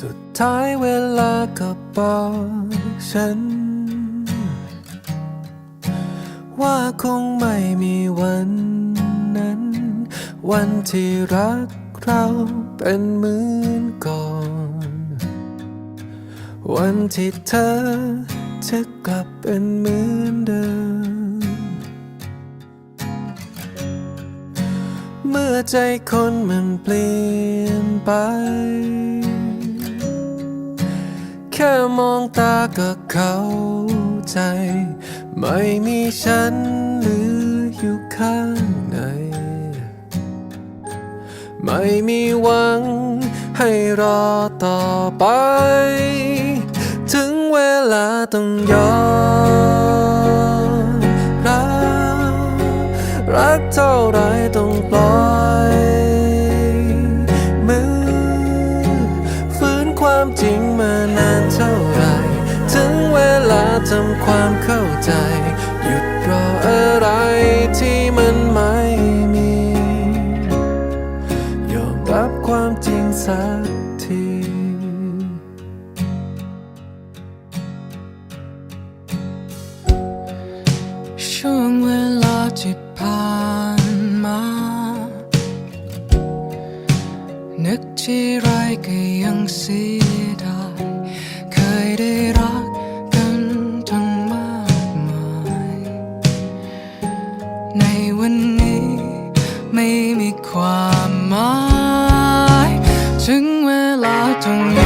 สุดท้ายเวลาก็บอกฉัน ว่าคงไม่มีวันนั้น วันที่รักเราเป็นเหมือนก่อน วันที่เธอจะกลับเป็นเหมือนเดิม เมื่อใจคนมันเปลี่ยนไป แค่มองตาก็เข้าใจ ไม่มีฉันหลืออยู่ข้างใน ไม่มีหวังให้รอต่อไป ถึงเวลาต้องยอมรับรักเท่าไร ความจริงมานานเท่าไร ถึงเวลาทำความเข้าใจ หยุดรออะไรที่มันไม่มี ยอมรับความจริงสักทีช่วงเวลาที่ผ่านมา นึกที่ไรก็ เสียดายเคยได้รักกันทั้งมากมาย ในวันนี้ไม่มีความหมาย ถึงเวลาต้อง